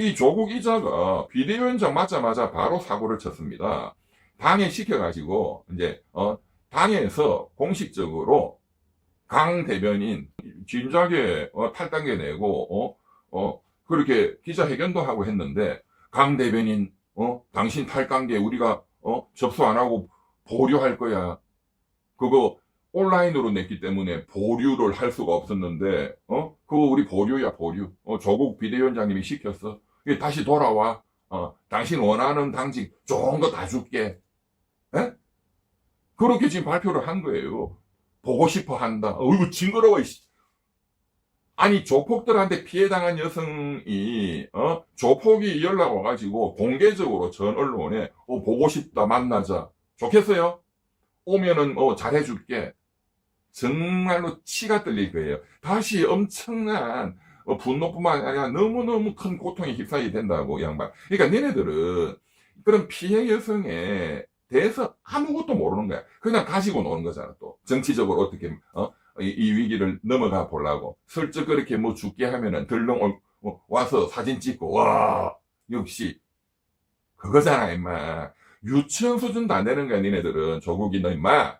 이 조국 이자가 비대위원장 맞자마자 바로 사고를 쳤습니다. 당에 시켜가지고 이제 어 당에서 공식적으로 강 대변인 진작에 어, 탈당계 내고 어, 어 그렇게 기자회견도 하고 했는데 강 대변인 어 당신 탈당계 우리가 어 접수 안 하고 보류할 거야. 그거 온라인으로 냈기 때문에 보류를 할 수가 없었는데 어 그거 우리 보류야 보류. 어 조국 비대위원장님이 시켰어. 이게 다시 돌아와. 어 당신 원하는 당직 좋은 거 다 줄게. 에? 그렇게 지금 발표를 한 거예요. 보고 싶어 한다. 어이구 징그러워. 이씨. 아니 조폭들한테 피해당한 여성이 어 조폭이 연락 와가지고 공개적으로 전 언론에 어 보고 싶다 만나자 좋겠어요? 오면은 어 잘해줄게. 정말로 치가 떨릴 거예요. 다시 엄청난 어, 분노뿐만 아니라 너무너무 큰 고통에 휩싸이게 된다고 이 양반. 그러니까 니네들은 그런 피해 여성에 대해서 아무것도 모르는 거야. 그냥 가지고 노는 거잖아 또. 정치적으로 어떻게 어? 이, 이 위기를 넘어가 보려고 슬쩍 그렇게 뭐 죽게 하면은 들렁 올- 어, 와서 사진 찍고 와 역시 그거잖아 임마 유치원 수준도 안 되는 거야 니네들은 조국이 너 임마